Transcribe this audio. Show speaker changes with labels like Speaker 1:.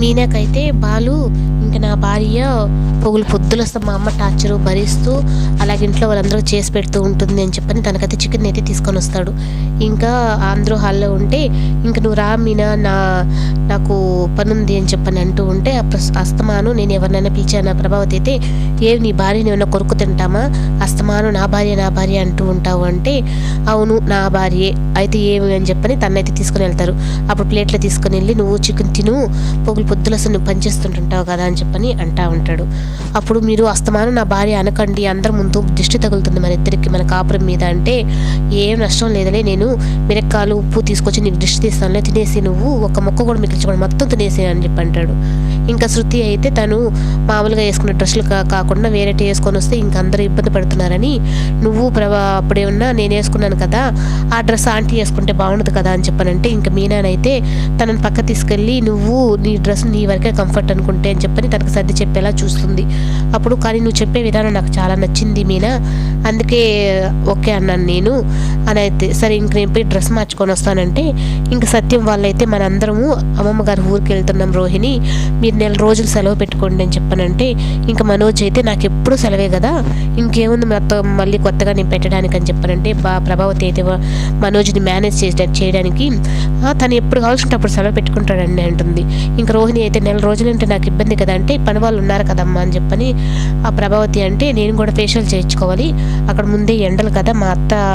Speaker 1: మీనాకైతే బాలు ఇంకా నా భార్య పొగులు పొద్దులు వస్తే మా అమ్మ టార్చర్ భరిస్తూ అలాగే ఇంట్లో వాళ్ళందరూ చేసి పెడుతూ ఉంటుంది అని చెప్పని తనకైతే చికెన్ అయితే తీసుకొని వస్తాడు. ఇంకా అందరూ హాల్లో ఉంటే ఇంకా నువ్వు రా మీనా నా నాకు పని ఉంది అని చెప్పని అంటూ ఉంటే అప్పుడు అస్తమాను నేను ఎవరినైనా పిలిచాను ప్రభావతి అయితే ఏవి నీ భార్యని ఏమైనా కొరుకు తింటామా? అస్తమాను నా భార్య నా భార్య అంటూ ఉంటావు అంటే అవును నా భార్యే అయితే ఏమి అని చెప్పని తనైతే తీసుకుని వెళ్తారు. అప్పుడు ప్లేట్లో తీసుకుని వెళ్ళి నువ్వు చికెన్ తిను పొగులు పొద్దుల అసలు నువ్వు పనిచేస్తుంటుంటావు కదా అని చెప్పని అంటా ఉంటాడు. అప్పుడు మీరు అస్తమానం నా భార్య అనకండి అందరి ముందు దిష్టి తగులుతుంది మన ఇద్దరికి మన కాపురం మీద అంటే ఏం నష్టం లేదలే నేను మిరక్కాలు ఉప్పు తీసుకొచ్చి నీకు దిష్టి తీస్తానులే తినేసి నువ్వు ఒక మొక్క కూడా మిగిల్చుకోండి మొత్తం తినేసి అని చెప్పి అంటాడు. ఇంకా శృతి అయితే తను మామూలుగా వేసుకున్న డ్రెస్సులు కాకుండా వేరేటి వేసుకొని వస్తే ఇంక అందరూ ఇబ్బంది పడుతున్నారని నువ్వు ప్రభా అప్పుడేమన్నా నేను వేసుకున్నాను కదా ఆ డ్రెస్ ఆంటీ వేసుకుంటే బాగుండదు కదా అని చెప్పానంటే ఇంకా మీనానైతే తనని పక్క తీసుకెళ్ళి నువ్వు నీ డ్రెస్ నీ వరకే కంఫర్ట్ అనుకుంటే అని చెప్పని తనకు సర్ది చెప్పేలా చూస్తుంది. అప్పుడు కానీ నువ్వు చెప్పే విధానం నాకు చాలా నచ్చింది మీనా అందుకే ఓకే అన్నాను నేను. అని అయితే సరే ఇంక నేను పోయి డ్రెస్ మార్చుకొని వస్తానంటే ఇంకా సత్యం వాళ్ళైతే మనందరము అమ్మమ్మ గారి ఊరికి వెళ్తున్నాం రోహిణి. మీరు నెల రోజులు సెలవు పెట్టుకోండి అని చెప్పానంటే ఇంకా మనోజ్ అయితే నాకు ఎప్పుడు సెలవే కదా. ఇంకేముంది మొత్తం మళ్ళీ కొత్తగా నేను పెట్టడానికి అని చెప్పానంటే బా ప్రభావతి అయితే మనోజ్ని మేనేజ్ చేసే చేయడానికి తను ఎప్పుడు కావాల్సింటే అప్పుడు సెలవు పెట్టుకుంటాడండి అంటుంది. ఇంకా రోహిణి అయితే నెల రోజులు అంటే నాకు ఇబ్బంది కదా అంటే పని వాళ్ళు ఉన్నారు కదమ్మా అని చెప్పని ఆ ప్రభావతి అంటే నేను కూడా ఫేషియల్ చేయించుకోవాలి. అక్కడ ముందే ఎండలు కదా మా అత్త